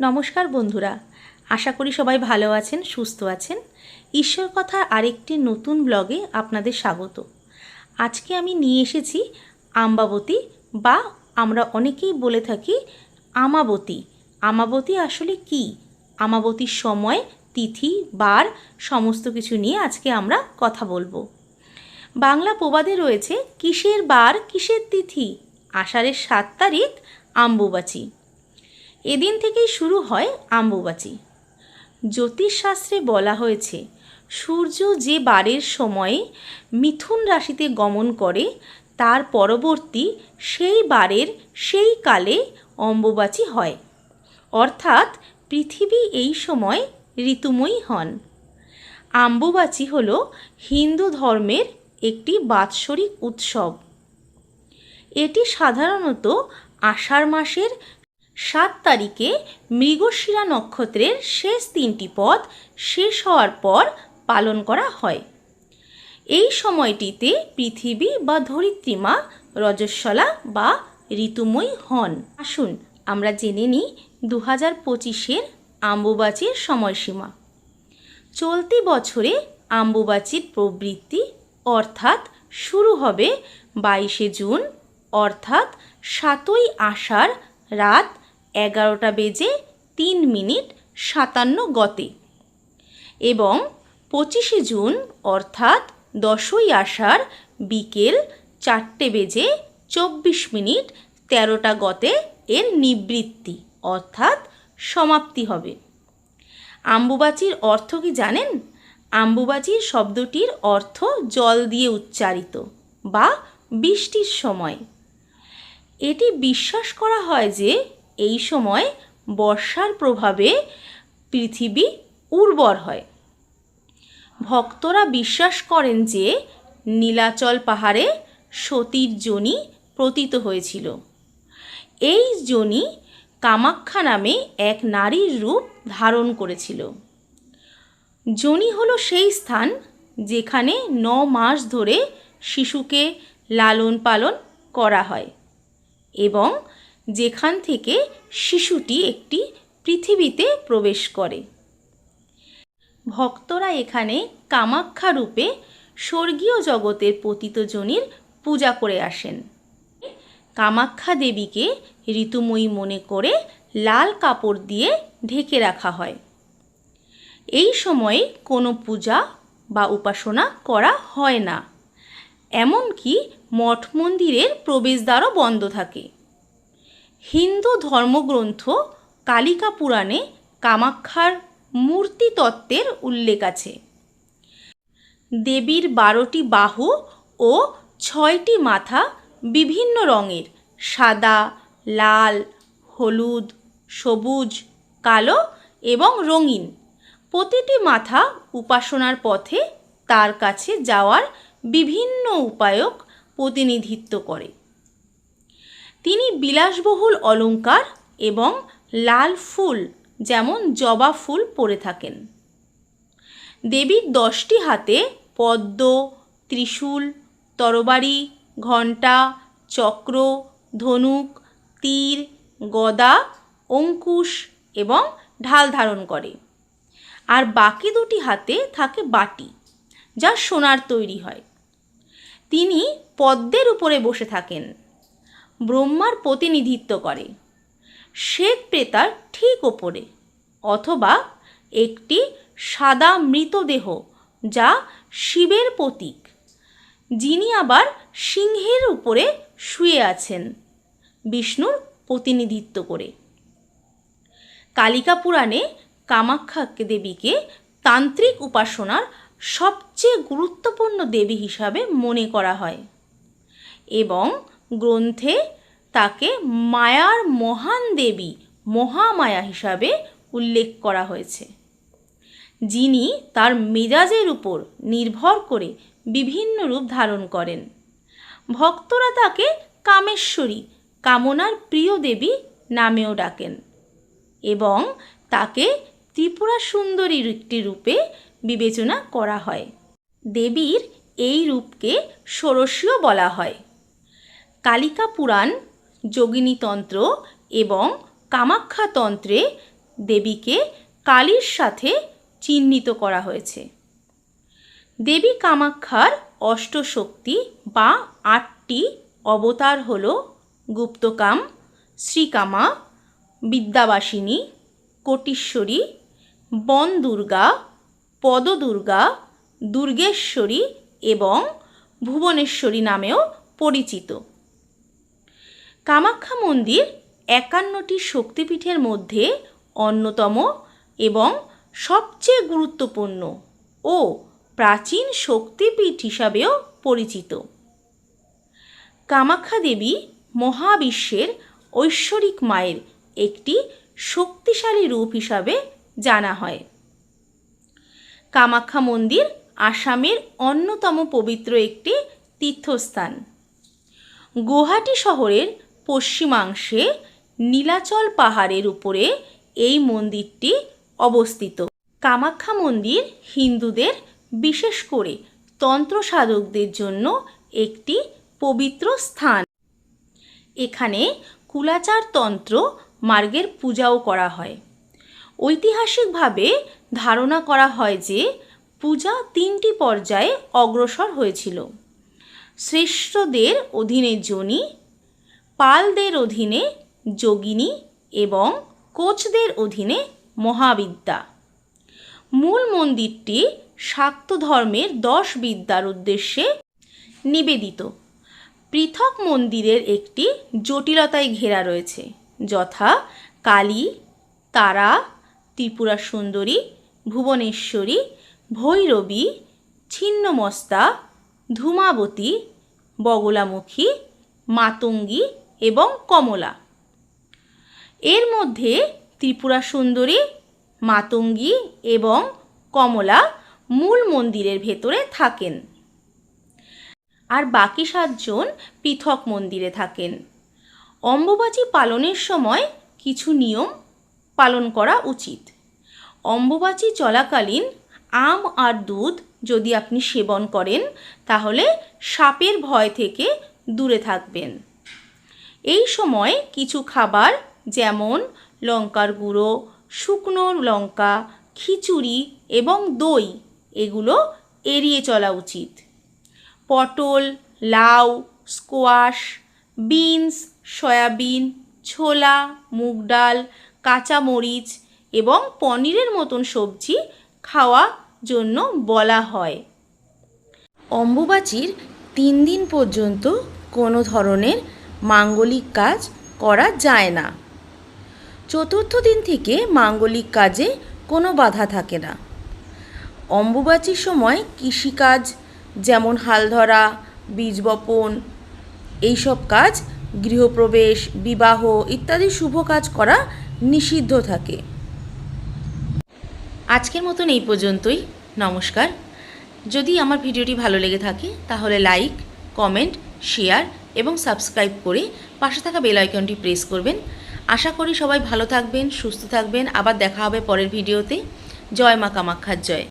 নমস্কার বন্ধুরা। আশা করি সবাই ভালো আছেন, সুস্থ আছেন। ঈশ্বর কথার আরেকটি নতুন ব্লগে আপনাদের স্বাগত। আজকে আমি নিয়ে এসেছি আম্বাবতী বা আমরা অনেকেই বলে থাকি আমাবতী। আমাবতী আসলে কি? আমাবতীর সময়, তিথি, বার, সমস্ত কিছু নিয়ে আজকে আমরা কথা বলব। বাংলা প্রবাদে রয়েছে, কিসের বার, কিসের তিথি? আষাঢ়ের সাত তারিখ, আম্বুবাচী। এদিন থেকেই শুরু হয় আম্বুবাচী। জ্যোতিষশাস্ত্রে বলা হয়েছে, সূর্য যে বারের সময়ে মিথুন রাশিতে গমন করে, তার পরবর্তী সেই বারের সেই কালে অম্বুবাচী হয়। অর্থাৎ পৃথিবী এই সময় ঋতুময়ী হন। আম্বুবাচী হল হিন্দু ধর্মের একটি বাৎসরিক উৎসব। এটি সাধারণত আষাঢ় মাসের সাত তারিখে মৃগশিরা নক্ষত্রের শেষ তিনটি পদ শেষ হওয়ার পর পালন করা হয়। এই সময়টিতে পৃথিবী বা ধরিত্রীমা রজস্বলা বা ঋতুময়ী হন। আসুন আমরা জেনে নিই দু হাজার পঁচিশের আম্বুবাচির সময়সীমা। চলতি বছরে আম্বুবাচির প্রবৃত্তি অর্থাৎ শুরু হবে বাইশে জুন, অর্থাৎ সাতই আষাঢ় রাত এগারোটা বেজে তিন মিনিট সাতান্ন গতে এবং পঁচিশে জুন, অর্থাৎ দশই আষাঢ় বিকেল চারটে বেজে চব্বিশ মিনিট তেরোটা গতে এর নিবৃত্তি, অর্থাৎ সমাপ্তি হবে। আম্বুবাচির অর্থ কি জানেন? আম্বুবাচির শব্দটির অর্থ জল দিয়ে উচ্চারিত বা বৃষ্টির সময়। এটি বিশ্বাস করা হয় যে এই সময় বর্ষার প্রভাবে পৃথিবী উর্বর হয়। ভক্তরা বিশ্বাস করেন যে নীলাচল পাহাড়ে সতীর জনি প্রতীত হয়েছিল। এই জনি কামাখ্যা নামে এক নারীর রূপ ধারণ করেছিল। জনি হলো সেই স্থান যেখানে ন মাস ধরে শিশুকে লালন পালন করা হয় এবং যেখান থেকে শিশুটি একটি পৃথিবীতে প্রবেশ করে। ভক্তরা এখানে কামাখ্যা রূপে স্বর্গীয় জগতের পতিতজনীর পূজা করে আসেন। কামাখ্যা দেবীকে ঋতুময়ী মনে করে লাল কাপড় দিয়ে ঢেকে রাখা হয়। এই সময়ে কোনো পূজা বা উপাসনা করা হয় না। এমনকি মঠ মন্দিরের প্রবেশদ্বারও বন্ধ থাকে। হিন্দু ধর্মগ্রন্থ কালিকা পুরাণে কামাখ্যার মূর্তি তত্ত্বের উল্লেখ আছে। দেবীর বারোটি বাহু ও ছয়টি মাথা বিভিন্ন রঙের, সাদা, লাল, হলুদ, সবুজ, কালো এবং রঙিন। প্রতিটি মাথা উপাসনার পথে তার কাছে যাওয়ার বিভিন্ন উপায়ক প্রতিনিধিত্ব করে। তিনি বিলাসবহুল অলঙ্কার এবং লাল ফুল, যেমন জবা ফুল পরে থাকেন। দেবীর দশটি হাতে পদ্ম, ত্রিশূল, তরবারি, ঘণ্টা, চক্র, ধনুক, তীর, গদা, অঙ্কুশ এবং ঢাল ধারণ করে। আর বাকি দুটি হাতে থাকে বাটি, যা সোনার তৈরি হয়। তিনি পদ্মের উপরে বসে থাকেন। ব্রহ্মার প্রতিনিধিত্ব করে। শ্বেত প্রেতার ঠিক ওপরে, অথবা একটি সাদা মৃতদেহ যা শিবের প্রতীক, যিনি আবার সিংহের উপরে শুয়ে আছেন বিষ্ণুর প্রতিনিধিত্ব করে। কালিকা পুরাণে কামাখ্যা দেবীকে তান্ত্রিক উপাসনার সবচেয়ে গুরুত্বপূর্ণ দেবী হিসাবে মনে করা হয় এবং গ্রন্থে তাকে মায়ার মহান দেবী, মহামায়া হিসাবে উল্লেখ করা হয়েছে। যিনি তার মেজাজের উপর নির্ভর করে বিভিন্ন রূপ ধারণ করেন। ভক্তরা তাকে কামেশ্বরী, কামনার প্রিয় দেবী নামেও ডাকেন এবং তাকে ত্রিপুরা সুন্দরীর একটি রূপে বিবেচনা করা হয়। দেবীর এই রূপকে ষোড়শীয় বলা হয়। কালিকা পুরাণ, যোগিনীতন্ত্র এবং কামাখ্যাতন্ত্রে দেবীকে কালীর সাথে চিহ্নিত করা হয়েছে। দেবী কামাক্ষার অষ্টশক্তি বা আটটি অবতার হল গুপ্তকাম, শ্রীকামা, বিদ্যাবাসিনী, কোটিশ্বরী বন দুর্গা পদদুর্গা, দুর্গেশ্বরী এবং ভুবনেশ্বরী নামেও পরিচিত। কামাখ্যা মন্দির একান্নটি শক্তিপীঠের মধ্যে অন্যতম এবং সবচেয়ে গুরুত্বপূর্ণ ও প্রাচীন শক্তিপীঠ হিসাবেও পরিচিত। কামাখ্যা দেবী মহাবিশ্বের ঐশ্বরিক মায়ের একটি শক্তিশালী রূপ হিসাবে জানা হয়। কামাখ্যা মন্দির আসামের অন্যতম পবিত্র একটি তীর্থস্থান। গুয়াহাটি শহরের পশ্চিমাংশে নীলাচল পাহাড়ের উপরে এই মন্দিরটি অবস্থিত। কামাখ্যা মন্দির হিন্দুদের বিশেষ করে তন্ত্র সাধকদের জন্য একটি পবিত্র স্থান। এখানে কুলাচার তন্ত্র মার্গের পূজাও করা হয়। ঐতিহাসিকভাবে ধারণা করা হয় যে পূজা তিনটি পর্যায়ে অগ্রসর হয়েছিল। শ্রেষ্ঠদের অধীনে জনি পালদের অধীনে যোগিনী এবং কোচদের অধীনে মহাবিদ্যা। মূল মন্দিরটি শাক্ত ধর্মের দশ বিদ্যার উদ্দেশ্যে নিবেদিত। পৃথক মন্দিরের একটি জটিলতায় ঘেরা রয়েছে, যথা কালী, তারা, ত্রিপুরা সুন্দরী, ভুবনেশ্বরী, ভৈরবী, ছিন্নমস্তা, ধূমাবতী, বগলামুখী, মাতঙ্গী এবং কমলা। এর মধ্যে ত্রিপুরা সুন্দরী, মাতঙ্গী এবং কমলা মূল মন্দিরের ভেতরে থাকেন। আর বাকি সাতজন পৃথক মন্দিরে থাকেন। অম্বুবাচী পালনের সময় কিছু নিয়ম পালন করা উচিত। অম্বুবাচী চলাকালীন আম আর দুধ যদি আপনি সেবন করেন, তাহলে সাপের ভয় থেকে দূরে থাকবেন। এই সময় কিছু খাবার যেমন লঙ্কার গুঁড়ো, শুকনো লঙ্কা, খিচুড়ি এবং দই, এগুলো এড়িয়ে চলা উচিত। পটল, লাউ, স্কোয়াশ, বিনস, সয়াবিন, ছোলা, মুগ ডাল, কাঁচামরিচ এবং পনিরের মতন সবজি খাওয়া জন্য বলা হয়। অম্বুবাচীর তিন দিন পর্যন্ত কোনো ধরনের মাঙ্গলিক কাজ করা যায় না। চতুর্থ দিন থেকে মাঙ্গলিক কাজে কোনো বাধা থাকে না। অম্বুবাচীর সময় কৃষিকাজ, যেমন হাল ধরা, বীজ বপন, এইসব কাজ, গৃহপ্রবেশ, বিবাহ ইত্যাদি শুভ কাজ করা নিষিদ্ধ থাকে। আজকের মতন এই পর্যন্তই। নমস্কার। যদি আমার ভিডিওটি ভালো লেগে থাকে, তাহলে লাইক, কমেন্ট, শেয়ার এবং সাবস্ক্রাইব করে পাশে থাকা বেল আইকনটি প্রেস করবেন। আশা করি সবাই ভালো থাকবেন, সুস্থ থাকবেন। আবার দেখা হবে পরের ভিডিওতে। জয় মা কামাক্ষার জয়।